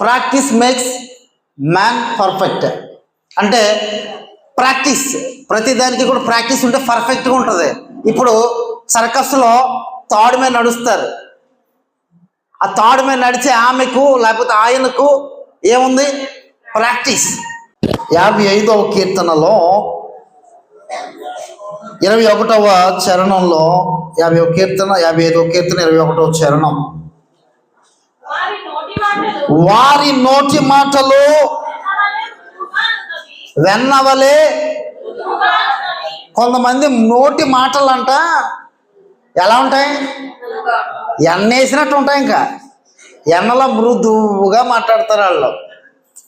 Practice makes man perfect. అంటే practice ప్రతి దానికి కూడా ప్రాక్టీస్ ఉంటే పర్ఫెక్ట్గా ఉంటుంది. ఇప్పుడు సర్కస్లో తాడు మీద నడుస్తారు. ఆ తాడు మీద నడిచే ఆమెకు లేకపోతే ఆయనకు ఏముంది? ప్రాక్టీస్. యాభై ఐదవ కీర్తనలో ఇరవై ఒకటవ చరణంలో యాభై ఒక కీర్తన యాభై ఐదవ కీర్తన ఇరవై ఒకటవ చరణం. వారి నోటి మాటలు వెన్నవలే. కొంతమంది నోటి మాటలు అంట ఎలా ఉంటాయి? ఎన్నేసినట్టు ఉంటాయి ఇంకా. ఎన్నలో మృదువుగా మాట్లాడతారు వాళ్ళు.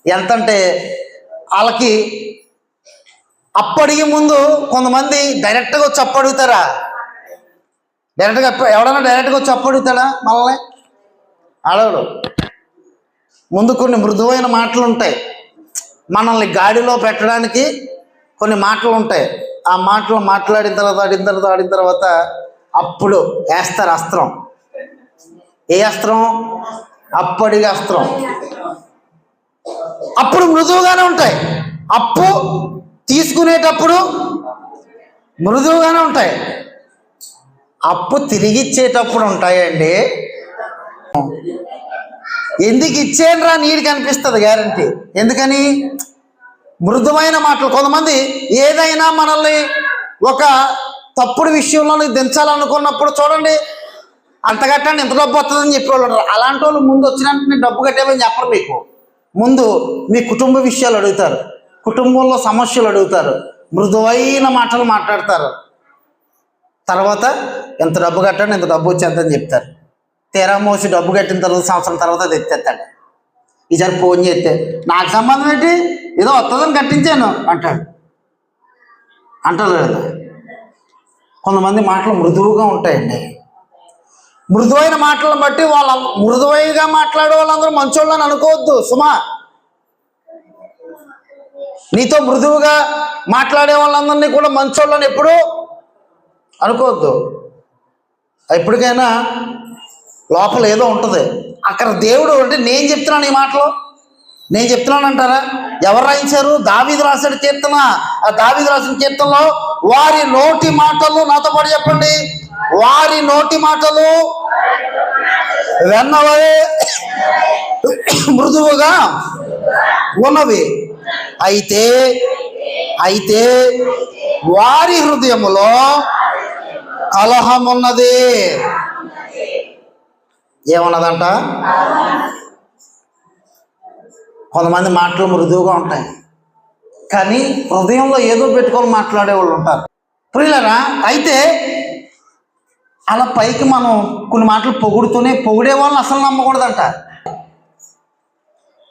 ఎంతంటే వాళ్ళకి అప్పడికి ముందు కొంతమంది డైరెక్ట్గా వచ్చి అప్పడుగుతారా? డైరెక్ట్గా ఎవడన్నా డైరెక్ట్గా వచ్చి అప్పడుగుతాడా మళ్ళీ మనల్ని? అడగడు ముందు కొన్ని మృదువైన మాటలు ఉంటాయి మనల్ని గాడిలో పెట్టడానికి కొన్ని మాటలు ఉంటాయి ఆ మాటలు మాట్లాడిన తర్వాత ఆడిన తర్వాత ఆడిన తర్వాత అప్పుడు వేస్తారు అస్త్రం. ఏ అస్త్రం? అప్పటి అస్త్రం. అప్పుడు మృదువుగానే ఉంటాయి. అప్పు తీసుకునేటప్పుడు మృదువుగానే ఉంటాయి. అప్పు తిరిగి ఇచ్చేటప్పుడు ఉంటాయండి. ఎందుకు ఇచ్చేను రా నీడికి అనిపిస్తుంది గ్యారంటీ ఎందుకని? మృదువైన మాటలు. కొంతమంది ఏదైనా మనల్ని ఒక తప్పుడు విషయంలో దించాలనుకున్నప్పుడు చూడండి అంత కట్టండి ఇంత డబ్బు వస్తుందని చెప్పేవాళ్ళు ఉంటారు. అలాంటి వాళ్ళు ముందు వచ్చినట్టు డబ్బు కట్టేమని చెప్పరు మీకు. ముందు మీ కుటుంబ విషయాలు అడుగుతారు. కుటుంబంలో సమస్యలు అడుగుతారు. మృదువైన మాటలు మాట్లాడతారు. తర్వాత ఎంత డబ్బు కట్టండి ఎంత డబ్బు వచ్చేద్దని చెప్తారు. తీరా మోసి డబ్బు కట్టిన తర్వాత సంవత్సరం తర్వాత అది ఎత్తేస్తాడు ఈసారి ఫోన్ చేస్తే నాకు సంబంధం ఏంటి ఏదో వస్తుందని కట్టించాను అంటాడు అంటారు కదా కొంతమంది మాటలు మృదువుగా ఉంటాయండి మృదువైన మాటలను బట్టి వాళ్ళ మృదువైగా మాట్లాడే వాళ్ళందరూ మంచోళ్ళని అనుకోవద్దు సుమా నీతో మృదువుగా మాట్లాడే వాళ్ళందరినీ కూడా మంచోళ్ళని ఎప్పుడు అనుకోవద్దు ఎప్పటికైనా లోపల ఏదో ఉంటుంది. అక్కడ దేవుడు అంటే నేను చెప్తున్నాను ఈ మాటలు. నేను చెప్తున్నాను అంటారా ఎవరు రాయించారు? దావీది రాసిన కీర్తన. ఆ దావీది రాసిన కీర్తనలో వారి నోటి మాటలు నాతో పాటు చెప్పండి. వారి నోటి మాటలు వెన్నవే మృదువుగా ఉన్నవి. అయితే అయితే వారి హృదయములో కలహమున్నది. ఏమన్నదంట? కొంతమంది మాటలు మృదువుగా ఉంటాయి. కానీ హృదయంలో ఏదో పెట్టుకొని మాట్లాడే వాళ్ళు ఉంటారు. ప్రియులరా అయితే అలా పైకి మనం కొన్ని మాటలు పొగుడుతూనే పొగిడే వాళ్ళని అసలు నమ్మకూడదంట.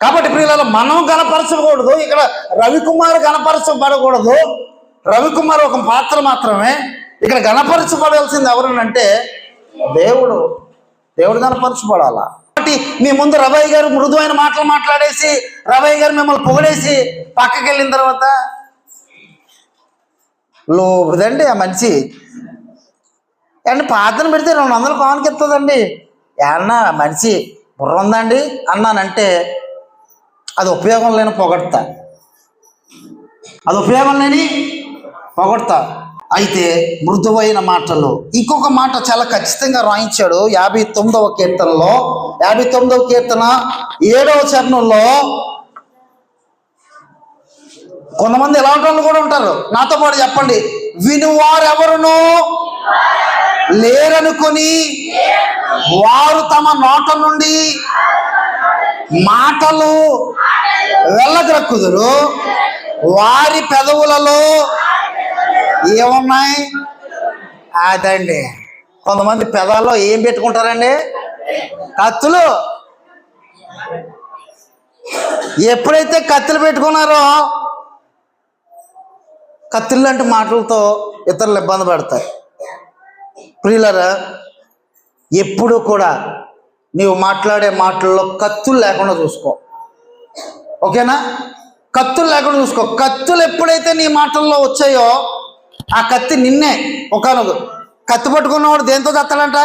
కాబట్టి ప్రియులలో మనం గణపరచకూడదు ఇక్కడ రవికుమార్ గణపరచబడకూడదు. రవికుమార్ ఒక పాత్ర మాత్రమే. ఇక్కడ గణపరచబడాల్సింది ఎవరనంటే దేవుడు. దేవుడు కనపరచబడాలా? కాబట్టి మీ ముందు రవయ్య గారు మృదువైన మాటలు మాట్లాడేసి రవయ్య గారు మిమ్మల్ని పొగిడేసి పక్కకి వెళ్ళిన తర్వాత లోపుదండి ఆ మనిషి. అండి పాత్రను పెడితే రెండు వందలు పవన్కి ఇస్తుందండి. ఏమన్నా మనిషి బుర్ర ఉందండి అన్నానంటే అది ఉపయోగం లేని పొగడతా. అది ఉపయోగం లేని పొగడతా. అయితే మృదువైన మాటలు. ఇంకొక మాట చాలా ఖచ్చితంగా రాయించాడు యాభై తొమ్మిదవ కీర్తనలో. యాభై తొమ్మిదవ కీర్తన ఏడవ చరణంలో కొంతమంది ఎలాంటి వాళ్ళు కూడా ఉంటారు. నాతో పాటు చెప్పండి. వినువారెవరును? లేరనుకొని వారు తమ నోట నుండి మాటలు వెళ్ళగ్రక్కుదురు వారి పెదవులలో ఏమున్నాయి? అదండి. కొంతమంది పెదాల్లో ఏం పెట్టుకుంటారండి? కత్తులు. ఎప్పుడైతే కత్తులు పెట్టుకున్నారో కత్తులు లాంటి మాటలతో ఇతరులు ఇబ్బంది పడతాయి ప్రియులరా ఎప్పుడు కూడా నీవు మాట్లాడే మాటల్లో కత్తులు లేకుండా చూసుకో. ఓకేనా? కత్తులు లేకుండా చూసుకో. కత్తులు ఎప్పుడైతే నీ మాటల్లో వచ్చాయో ఆ కత్తి నిన్నే ఒకనొక కత్తి పట్టుకున్నవాడు దేంతో చస్తాడంట?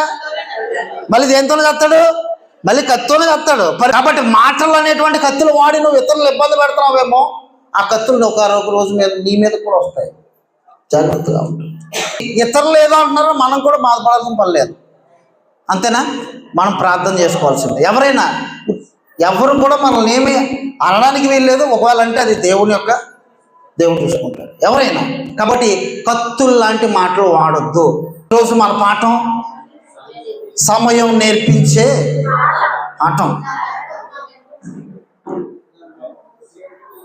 మళ్ళీ దేంతో చస్తాడు? మళ్ళీ కత్తితోనే కత్తాడు కాబట్టి మాటలు అనేటువంటి కత్తులు వాడి నువ్వు ఇతరులు ఇబ్బంది పెడుతున్నావేమో ఆ కత్తులు ఒక రోజు మీద నీ మీద కూడా వస్తాయి. జాగ్రత్తగా ఉంటుంది ఇతరులు ఏదో అంటున్నారో మనం కూడా బాధపడాల్సిన పని లేదు. అంతేనా? మనం ప్రార్థన చేసుకోవాల్సిందే. ఎవరైనా ఎవరు కూడా మనల్ని ఏమి అనడానికి వీల్లేదు. ఒకవేళ అంటే అది దేవుని యొక్క దేవుడు చూసుకుంటాడు. ఎవరైనా. కాబట్టి కత్తులు లాంటి మాటలు వాడొద్దు. ఈరోజు మన పాఠం సమయం నేర్పించే పాఠం.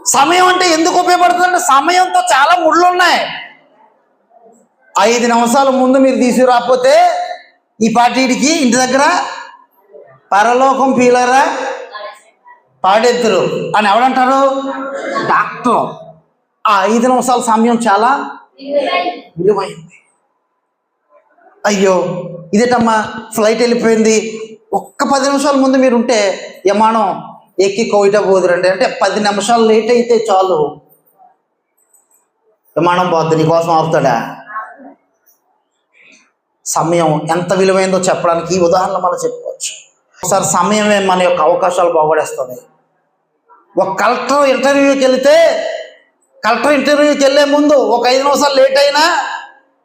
సమయం అంటే ఎందుకు ఉపయోగపడుతుందంటే సమయంతో చాలా ముళ్ళు ఉన్నాయి ఐదు నిమిషాల ముందు మీరు తీసుకురాకపోతే ఈ పార్టీడికి ఇంటి దగ్గర పరలోకం పీలరా పాడెత్తురు. అని ఎవడంటారు? డాక్టర్. ఆ ఐదు నిమిషాల సమయం చాలా విలువైంది. అయ్యో ఇదేటమ్మా ఫ్లైట్ వెళ్ళిపోయింది. ఒక్క పది నిమిషాల ముందు మీరు ఉంటే విమానం ఎక్కి కోయిట పోదురండి అంటే పది నిమిషాలు లేట్ అయితే చాలు. విమానం పోద్ది నీకోసం ఆపుతాడా? సమయం ఎంత విలువైందో చెప్పడానికి ఈ ఉదాహరణ మనం చెప్పుకోవచ్చు. ఒకసారి సమయమే మన యొక్క అవకాశాలు బాగుపడేస్తుంది. ఒక కలెక్టర్ ఇంటర్వ్యూకి వెళితే కలెక్టర్ ఇంటర్వ్యూకి వెళ్ళే ముందు ఒక ఐదు నిమిషాలు లేట్ అయినా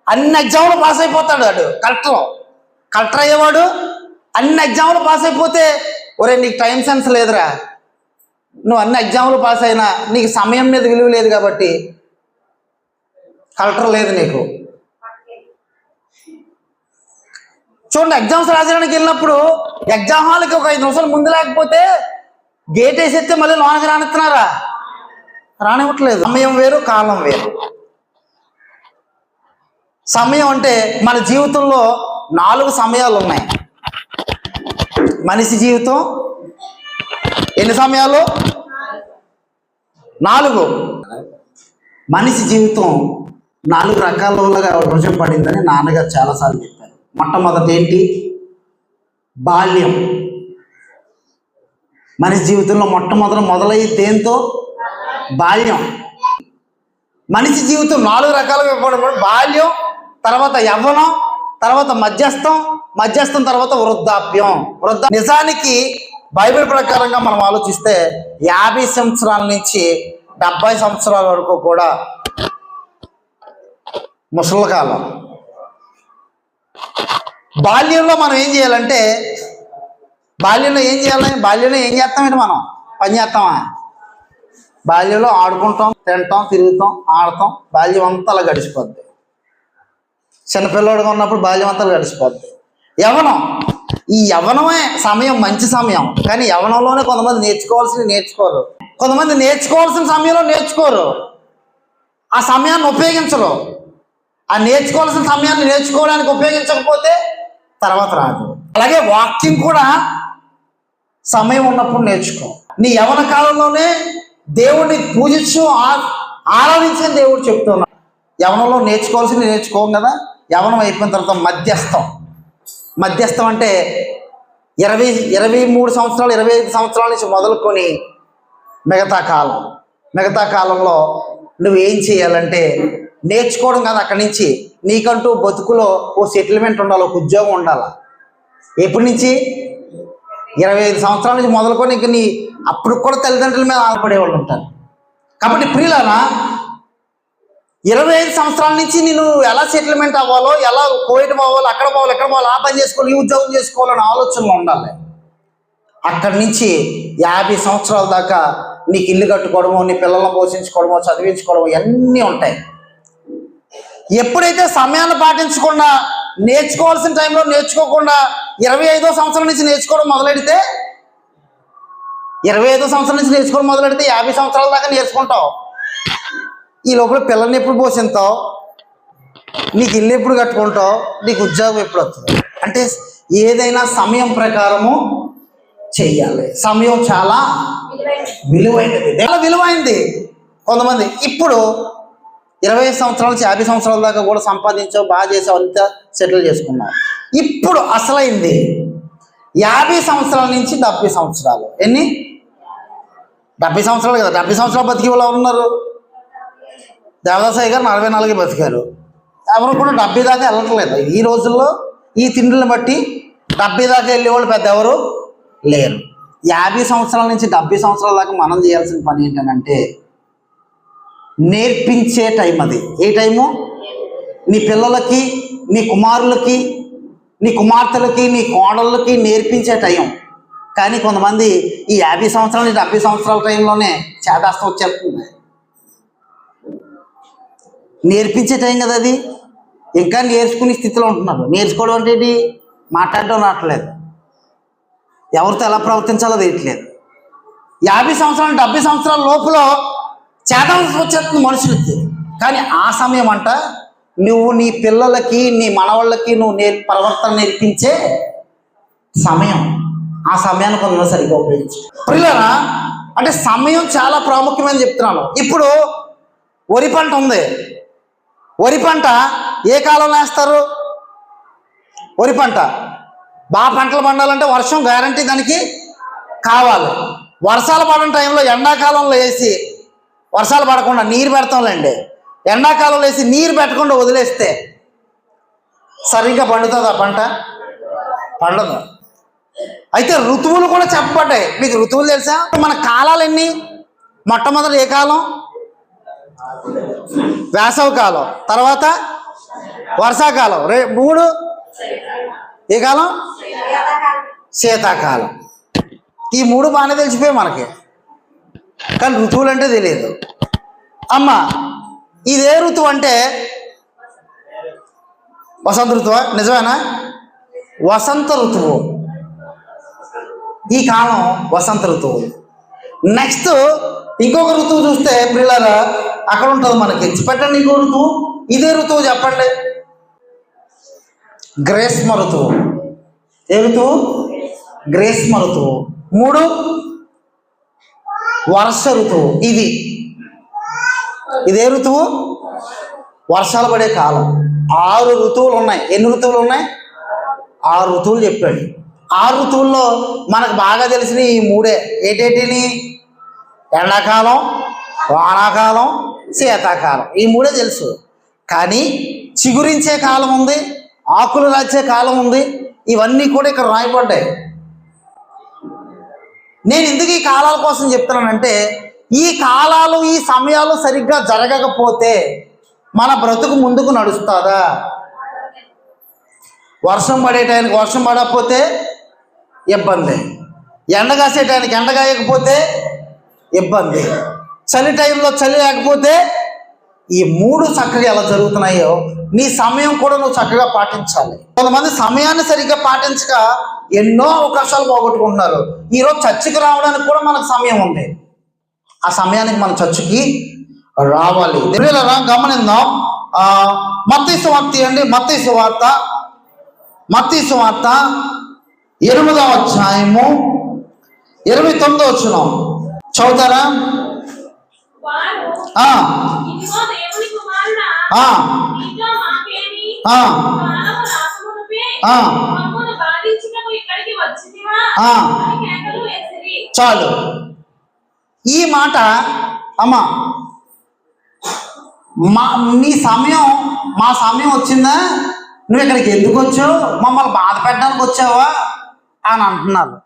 అన్ని ఎగ్జామ్లు పాస్ అయిపోతాడు వాడు కలెక్టర్. కలెక్టర్ అయ్యేవాడు అన్ని ఎగ్జామ్లు పాస్ అయిపోతే ఒరే నీకు టైం సెన్స్ లేదురా. నువ్వు అన్ని ఎగ్జామ్లు పాస్ అయినా నీకు సమయం మీద విలువ లేదు కాబట్టి కలెక్టర్ లేదు నీకు. చూడండి ఎగ్జామ్స్ రాసడానికి వెళ్ళినప్పుడు ఎగ్జామ్ హాల్కి ఒక ఐదు నిమిషాలు ముందు లేకపోతే గేట్ వేసేస్తే మళ్ళీ లోనకి రానిస్తున్నారా? రానివ్వట్లేదు. సమయం వేరు కాలం వేరు. సమయం అంటే మన జీవితంలో నాలుగు సమయాలు ఉన్నాయి. మనిషి జీవితం ఎన్ని సమయాలు? నాలుగు. మనిషి జీవితం నాలుగు రకాలుగా పడిందని నాన్నగారు చాలాసార్లు చెప్పారు. మొట్టమొదటి ఏంటి? బాల్యం. మనిషి జీవితంలో మొట్టమొదట మొదలయ్యి దేంతో? బాల్యం. మనిషి జీవితం నాలుగు రకాలుగా ఇవ్వడం బాల్యం తర్వాత యవ్వనం తర్వాత మధ్యస్థం మధ్యస్థం తర్వాత వృద్ధాప్యం. వృద్ధ నిజానికి బైబిల్ ప్రకారంగా మనం ఆలోచిస్తే యాభై సంవత్సరాల నుంచి డెబ్బై సంవత్సరాల వరకు కూడా ముసలి కాలం. బాల్యంలో మనం ఏం చేయాలంటే బాల్యంలో ఏం చేయాలని బాల్యంలో ఏం చేస్తామండి మనం? పని చేస్తామా? బాల్యంలో ఆడుకుంటాం తింటాం తిరుగుతాం ఆడతాం బాల్యం అంతా అలా గడిచిపోద్ది. చిన్నపిల్లడిగా ఉన్నప్పుడు బాల్యం అంతా గడిచిపోద్ది. యవనం ఈ యవనమే సమయం మంచి సమయం. కానీ యవనంలోనే కొంతమంది నేర్చుకోవాల్సింది నేర్చుకోరు. కొంతమంది నేర్చుకోవాల్సిన సమయంలో నేర్చుకోరు. ఆ సమయాన్ని ఉపయోగించరు. ఆ నేర్చుకోవాల్సిన సమయాన్ని నేర్చుకోవడానికి ఉపయోగించకపోతే తర్వాత రాదు. అలాగే వాకింగ్ కూడా సమయం ఉన్నప్పుడు నేర్చుకో. నీ యవన కాలంలోనే దేవుడిని పూజించు ఆ- దేవుడు చెప్తున్నాడు యవనంలో నేర్చుకోవాల్సింది నేర్చుకోం కదా? యవనం అయిపోయిన తర్వాత మధ్యస్థం. మధ్యస్థం అంటే ఇరవై ఇరవై మూడు సంవత్సరాలు ఇరవై ఐదు సంవత్సరాల నుంచి మొదలుకొని మిగతా కాలం. మిగతా కాలంలో నువ్వు ఏం చేయాలంటే నేర్చుకోవడం కాదు అక్కడి నుంచి నీకంటూ బతుకులో ఓ సెటిల్మెంట్ ఉండాలి ఒక ఉద్యోగం ఉండాలి. ఎప్పటి నుంచి? ఇరవై ఐదు సంవత్సరాల నుంచి మొదలుకొని ఇంక నీ అప్పుడు కూడా తల్లిదండ్రుల మీద ఆధారపడే వాళ్ళు ఉంటారు. కాబట్టి ప్రియులనా ఇరవై ఐదు సంవత్సరాల నుంచి నేను ఎలా సెటిల్మెంట్ అవ్వాలో ఎలా కోయటం అవ్వాలో అక్కడ పోవాలి ఎక్కడ పోవాలి ఆ పని చేసుకోవాలి ఈ ఉద్యోగం చేసుకోవాలనే ఆలోచనలో ఉండాలి. అక్కడి నుంచి యాభై సంవత్సరాల దాకా నీకు ఇల్లు కట్టుకోవడమో నీ పిల్లలను పోషించుకోవడమో చదివించుకోవడమో ఇవన్నీ ఉంటాయి. ఎప్పుడైతే సమయాన్ని పాటించకుండా నేర్చుకోవాల్సిన టైంలో నేర్చుకోకుండా ఇరవై ఐదో సంవత్సరం నుంచి నేర్చుకోవడం మొదలెడితే ఇరవై ఐదో సంవత్సరం నుంచి నేర్చుకోవడం మొదలెడితే యాభై సంవత్సరాల దాకా నేర్చుకుంటావు. ఈ లోపల పిల్లల్ని ఎప్పుడు పోసింతావు నీకు ఇల్లు ఎప్పుడు కట్టుకుంటావు? నీకు ఉద్యోగం ఎప్పుడు వస్తుంది? అంటే ఏదైనా సమయం ప్రకారము చెయ్యాలి. సమయం చాలా విలువైనది. చాలా విలువైంది. కొంతమంది ఇప్పుడు ఇరవై సంవత్సరాల నుంచి యాభై సంవత్సరాల దాకా కూడా సంపాదించావు బాగా చేసావు అంతా సెటిల్ చేసుకున్నావు. ఇప్పుడు అసలైంది. యాభై సంవత్సరాల నుంచి డెబ్బై సంవత్సరాలు. ఎన్ని? డెబ్బై సంవత్సరాలు కదా. డెబ్బై సంవత్సరాలు బతికి వాళ్ళు ఉన్నారు దేవదాసాయి గారు నలభై నాలుగు బతికారు. ఎవరు కూడా డెబ్బై దాకా వెళ్ళట్లేదు. ఈ రోజుల్లో ఈ తిండిని బట్టి డెబ్బై దాకా వెళ్ళేవాళ్ళు పెద్ద ఎవరు? లేరు. యాభై సంవత్సరాల నుంచి డెబ్బై సంవత్సరాల దాకా మనం చేయాల్సిన పని ఏంటంటే నేర్పించే టైం అది. ఏ టైము? నీ పిల్లలకి నీ కుమారులకి నీ కుమార్తెలకి నీ కోడళ్ళకి నేర్పించే టైం. కానీ కొంతమంది ఈ యాభై సంవత్సరాల నుంచి డెబ్బై సంవత్సరాల టైంలోనే చేదాస్తం వచ్చేస్తుంది. నేర్పించే టైం కదా అది. ఇంకా నేర్చుకునే స్థితిలో ఉంటున్నారు. నేర్చుకోవడం అంటే ఏంటి? మాట్లాడడం రావట్లేదు. ఎవరితో ఎలా ప్రవర్తించాలో తెలియట్లేదు. యాభై సంవత్సరాలు డెబ్బై సంవత్సరాల లోపల చేతవలసి వచ్చేస్తుంది మనుషులకి. కానీ ఆ సమయం అంట నువ్వు నీ పిల్లలకి నీ మనవాళ్ళకి నువ్వు నేర్ ప్రవర్తన నేర్పించే సమయం. ఆ సమయాన్ని కొంత సరిగ్గా ఉపయోగించు. పిల్లరా అంటే సమయం చాలా ప్రాముఖ్యమని చెప్తున్నాను. ఇప్పుడు వరి పంట ఉంది. వరి పంట ఏ కాలంలో వేస్తారు? వరి పంట. బాగా పంటలు పండాలంటే వర్షం గ్యారంటీ దానికి కావాలి. వర్షాలు పడిన టైంలో ఎండాకాలంలో వేసి వర్షాలు పడకుండా నీరు పెడతాంలేండి. ఎండాకాలంలో వేసి నీరు పెట్టకుండా వదిలేస్తే సరిగ్గా పండుతుందా పంట? పండదు. అయితే ఋతువులు కూడా చెప్పబడ్డాయి. మీకు ఋతువులు తెలుసా? మన కాలాలు ఎన్ని మొట్టమొదటి ఏ కాలం? వేసవి కాలం. తర్వాత వర్షాకాలం. రే మూడు ఏ కాలం? శీతాకాలం. ఈ మూడు బాగానే తెలిసిపోయాయి మనకి. కానీ ఋతువులు అంటే తెలియదు. అమ్మ ఇదే ఋతువు అంటే వసంత ఋతువా? నిజమేనా? వసంత ఋతువు. ఈ కాలం వసంత ఋతువు. నెక్స్ట్ ఇంకొక ఋతువు చూస్తే పిల్లల అక్కడ ఉంటుంది మనకి. పెట్టండి ఇంకో ఋతువు. ఇదే ఋతువు చెప్పండి. గ్రేష్మ ఋతువు. ఏ ఋతువు? గ్రేష్మ ఋతువు. మూడు వర్ష ఋతువు ఇది. ఇదే ఋతువు? వర్షాలు పడే కాలం. ఆరు ఋతువులు ఉన్నాయి. ఎన్ని ఋతువులు ఉన్నాయి? ఆరు ఋతువులు చెప్పాడు. ఆరు ఋతువుల్లో మనకు బాగా తెలిసిన ఈ మూడే ఏటేటిని? ఎండాకాలం వానాకాలం శీతాకాలం. ఈ మూడే తెలుసు. కానీ చిగురించే కాలం ఉంది ఆకులు రాచే కాలం ఉంది. ఇవన్నీ కూడా ఇక్కడ రాయబడ్డాయి. నేను ఎందుకు ఈ కాలాల కోసం చెప్తున్నానంటే ఈ కాలాలు ఈ సమయాలు సరిగ్గా జరగకపోతే మన బ్రతుకు ముందుకు నడుస్తుందా? వర్షం పడే టైంకి వర్షం పడకపోతే ఇబ్బంది. ఎండ కాసే టైంకి ఎండ కాయకపోతే ఇబ్బంది. చలి టైంలో చలి లేకపోతే ఈ మూడు చక్కగా ఎలా జరుగుతున్నాయో నీ సమయం కూడా నువ్వు చక్కగా పాటించాలి. కొంతమంది సమయాన్ని సరిగ్గా పాటించక ఎన్నో అవకాశాలు పోగొట్టుకుంటున్నారు. ఈరోజు చర్చికి రావడానికి కూడా మనకు సమయం ఉంది. ఆ సమయానికి మన చర్చికి రావాలి. గమనిద్దాం ఆ, మత్తయి సువార్త అండి మత్తయి సువార్త మత్తయి సువార్త ఎనిమిదవ అధ్యాయము ఇరవై తొమ్మిదో వచ్చిన చదువుతారా? ఆ, చాలు. ఈ మాట అమ్మా మా నీ సమయం మా సమయం వచ్చిందా? నువ్వు ఇక్కడికి ఎందుకు వచ్చావు? మమ్మల్ని బాధ పెట్టడానికి వచ్చావా? అని అంటున్నారు.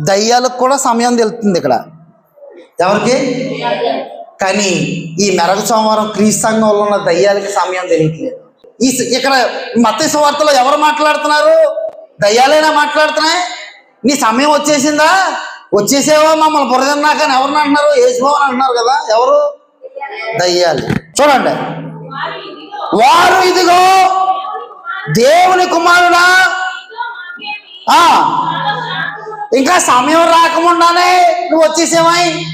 దయ్యాలకు కూడా సమయం తెలుస్తుంది ఇక్కడ. ఎవరికి? కానీ ఈ మెరగ సోమవారం క్రీస్తు సంఘంలో ఉన్న దయ్యాలకి సమయం తెలియట్లేదు. ఈ ఇక్కడ మత సువార్తలో ఎవరు మాట్లాడుతున్నారు? దయ్యాలైనా మాట్లాడుతున్నాయి? నీ సమయం వచ్చేసిందా? వచ్చేసేవా మమ్మల్ని బురదన్నాక ఎవరిని అంటున్నారు? యేసుబాబు అంటున్నారు కదా ఎవరు? దయ్యాలు. చూడండి. వారు ఇదిగో దేవుని కుమారుడా. ఇంకా సమయం రాకముండానే నువ్వు వచ్చేసేవాయి.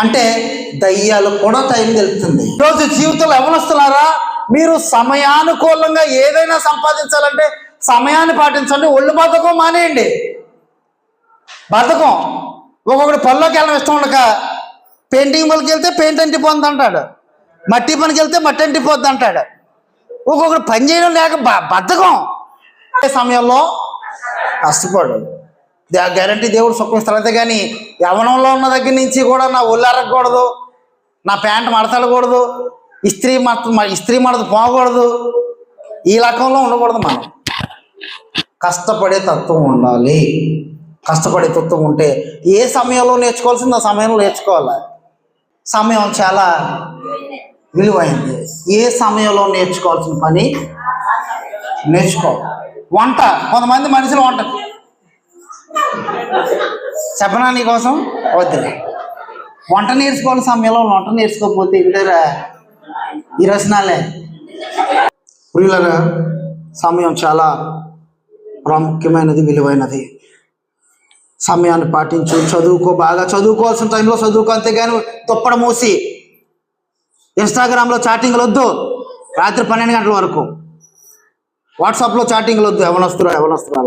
అంటే దయ్యాలు కూడా టైం తెలుపుతుంది. ఈరోజు జీవితంలో ఎవరు వస్తున్నారా? మీరు సమయానుకూలంగా ఏదైనా సంపాదించాలంటే సమయాన్ని పాటించండి ఒళ్ళు బద్ధకం మానేయండి. బద్ధకం. ఒక్కొక్కటి పనిలోకి వెళ్ళడం ఇష్టం ఉండక పెయింటింగ్ పనికి వెళ్తే పెయింట్ అంటిపోద్ది అంటాడు మట్టి పనికి వెళ్తే మట్టి అంటిపోద్ది అంటాడు ఒక్కొక్కటి పని చేయడం లేక బద్ధకం. అదే సమయంలో? కష్టపడు. గ్యారంటీ దేవుడు సుఖం ఇస్తాడు కానీ యవనంలో ఉన్న దగ్గర నుంచి కూడా నా ఒళ్ళు అరగకూడదు నా ప్యాంట్ మడతడకూడదు ఇస్త్రీ మడత ఇస్త్రీ మడత పోకూడదు. ఈ రకంలో ఉండకూడదు మనం. కష్టపడే తత్వం ఉండాలి. కష్టపడే తత్వం ఉంటే ఏ సమయంలో నేర్చుకోవాల్సింది ఆ సమయంలో నేర్చుకోవాలి? సమయం చాలా విలువైంది. ఏ సమయంలో నేర్చుకోవాల్సిన పని? నేర్చుకో. వంట. కొంతమంది మనుషులు వంట. చెప్పనా నీకోసం వద్దులే. వంట నేర్చుకోవాలి సమయంలో వంట నేర్చుకోకపోతే ఇక్కడ ఈ రచనాలే. ప్రియులరా సమయం చాలా ప్రాముఖ్యమైనది విలువైనది. సమయాన్ని పాటించు చదువుకో బాగా. చదువుకోవాల్సిన టైంలో చదువుకో అంతేగాని తొప్పడ మూసి. ఇన్స్టాగ్రామ్లో చాటింగ్లు వద్దు రాత్రి పన్నెండు గంటల వరకు. వాట్సాప్లో చాటింగ్లు వద్దు ఎవనొస్తురా ఎవనొస్తురా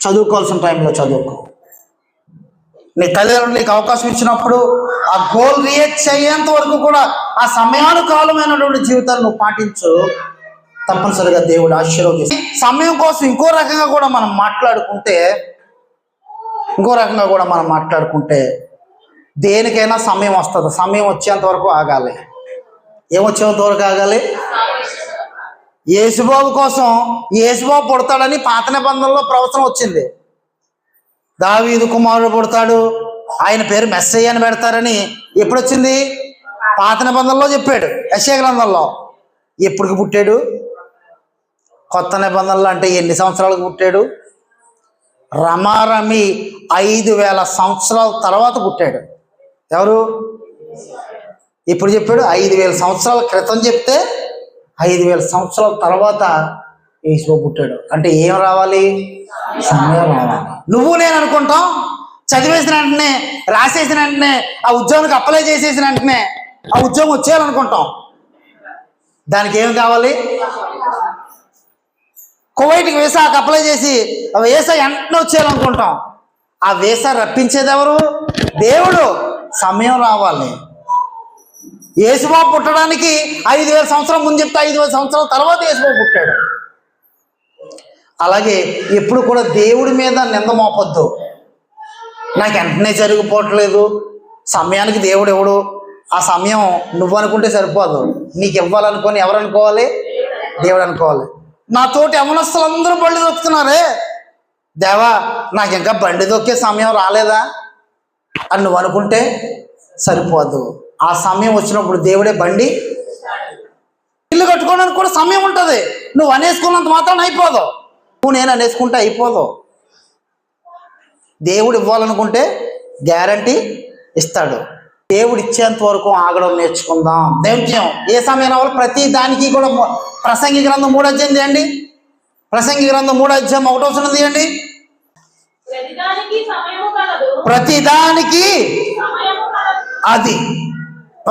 చదువుకోవాల్సిన టైంలో చదువుకో. నీ తల్లిదండ్రులు నీకు అవకాశం ఇచ్చినప్పుడు ఆ గోల్ రీచ్ అయ్యేంత వరకు కూడా ఆ సమయానుకాలమైనటువంటి జీవితాన్ని నువ్వు పాటించు. తప్పనిసరిగా దేవుడు ఆశీర్వదిస్తాడు. సమయం కోసం ఇంకో రకంగా కూడా మనం మాట్లాడుకుంటే ఇంకో రకంగా కూడా మనం మాట్లాడుకుంటే దేనికైనా సమయం వస్తుంది. సమయం వచ్చేంత వరకు ఆగాలి. ఏమొచ్చేంత వరకు ఆగాలి? యేసుబాబు కోసం యేసుబాబు పుడతాడని పాత నిబంధనలో ప్రవచనం వచ్చింది. దావీదు కుమారుడు పుడతాడు. ఆయన పేరు మెస్సయ్య అని పెడతారని ఎప్పుడు వచ్చింది పాత నిబంధనలో చెప్పాడు. యశ్య గ్రంథంలో. ఎప్పటికి పుట్టాడు? కొత్త నిబంధనలు అంటే ఎన్ని సంవత్సరాలకు పుట్టాడు? రమారమి ఐదు వేల సంవత్సరాల తర్వాత పుట్టాడు. ఎవరు? ఇప్పుడు చెప్పాడు ఐదు వేల సంవత్సరాల క్రితం చెప్తే ఐదు వేల సంవత్సరాల తర్వాత యేసు పుట్టాడు. అంటే ఏం రావాలి? సమయం రావాలి. నువ్వు నేను అనుకుంటాం. చదివేసిన వెంటనే రాసేసిన వెంటనే ఆ ఉద్యోగానికి అప్లై చేసేసిన వెంటనే ఆ ఉద్యోగం వచ్చేయాలనుకుంటాం. దానికి ఏం కావాలి? కువైట్కి వీసాకు అప్లై చేసి ఆ వీసా వెంటనే వచ్చేయాలనుకుంటాం. ఆ వీసా రప్పించేది ఎవరు దేవుడు. సమయం రావాలి. యేసుబాబు పుట్టడానికి ఐదు వేల సంవత్సరం ముందు చెప్తే ఐదు వేల సంవత్సరాల తర్వాత యేసుబాబు పుట్టాడు. అలాగే ఎప్పుడు కూడా దేవుడి మీద నింద మోపొద్దు. నాకు వెంటనే జరిగిపోవట్లేదు. సమయానికి దేవుడు ఎవడు? ఆ సమయం నువ్వు అనుకుంటే సరిపోదు. నీకు ఇవ్వాలనుకొని ఎవరు అనుకోవాలి దేవుడు అనుకోవాలి. నా తోటి యమనస్తులు అందరూ బండి దొక్కుతున్నారే? దేవా నాకు ఇంకా బండి దొక్కే సమయం రాలేదా? అని నువ్వు అనుకుంటే సరిపోదు. ఆ సమయం వచ్చినప్పుడు దేవుడే బండి ఇల్లు కట్టుకోవడానికి కూడా సమయం ఉంటుంది. నువ్వు అనేసుకున్నంత మాత్రం అయిపోదు. నువ్వు నేను అనేసుకుంటే అయిపోదు. దేవుడు ఇవ్వాలనుకుంటే గ్యారంటీ ఇస్తాడు. దేవుడు ఇచ్చేంత వరకు ఆగడం నేర్చుకుందాం. దైవ్యం ఏ సమయం అవ్వాలి ప్రతి దానికి కూడా ప్రసంగి గ్రంథం మూడు అధ్యాయం తీయండి. ప్రసంగి గ్రంథం మూడు అధ్యాయం ఒకటో వచనం తీయండి. ప్రతి దానికి అది.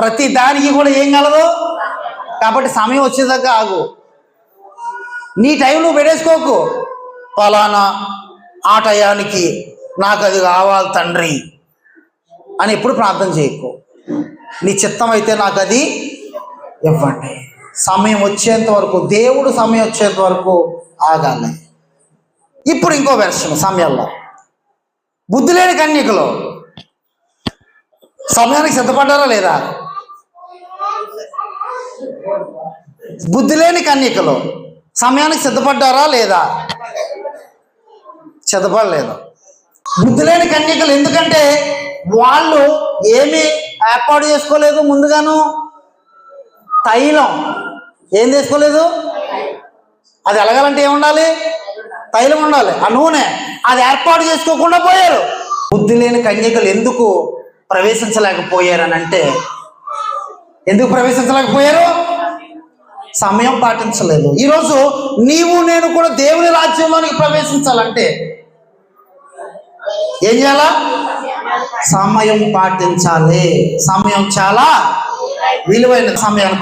ప్రతి దానికి కూడా ఏం కలదు? కాబట్టి సమయం వచ్చేదాకా ఆగు. నీ టైం నువ్వు పెట్టేసుకోకు ఫలానా ఆ టయానికి నాకు అది కావాలి తండ్రి. అని ఎప్పుడు ప్రార్థన చేయకు. నీ చిత్తం అయితే నాకు అది ఇవ్వండి. సమయం వచ్చేంత వరకు దేవుడు సమయం వచ్చేంత వరకు ఆగాలి. ఇప్పుడు ఇంకో వెర్షన్ సమయంలో. బుద్ధి లేని కన్యకలు. సమయానికి సిద్ధపడ్డారా లేదా? బుద్ధి లేని కన్యకలు. సమయానికి సిద్ధపడ్డారా లేదా? సిద్ధపడలేదు. బుద్ధి లేని కన్యకలు ఎందుకంటే వాళ్ళు ఏమీ ఏర్పాటు చేసుకోలేదు ముందుగాను. తైలం. ఏం చేసుకోలేదు? అది ఎలగాలంటే ఏముండాలి? తైలం ఉండాలి. ఆ నూనె. అది ఏర్పాటు చేసుకోకుండా పోయారు. బుద్ధి లేని కన్యకలు ఎందుకు ప్రవేశించలేకపోయారని అంటే ఎందుకు ప్రవేశించలేకపోయారు? సమయం పాటించలేదు. ఈరోజు నీవు నేను కూడా దేవుని రాజ్యంలోనికి ప్రవేశించాలంటే ఏం చేయాలా? సమయం పాటించాలి. సమయం చాలా విలువైన సమయాన్ని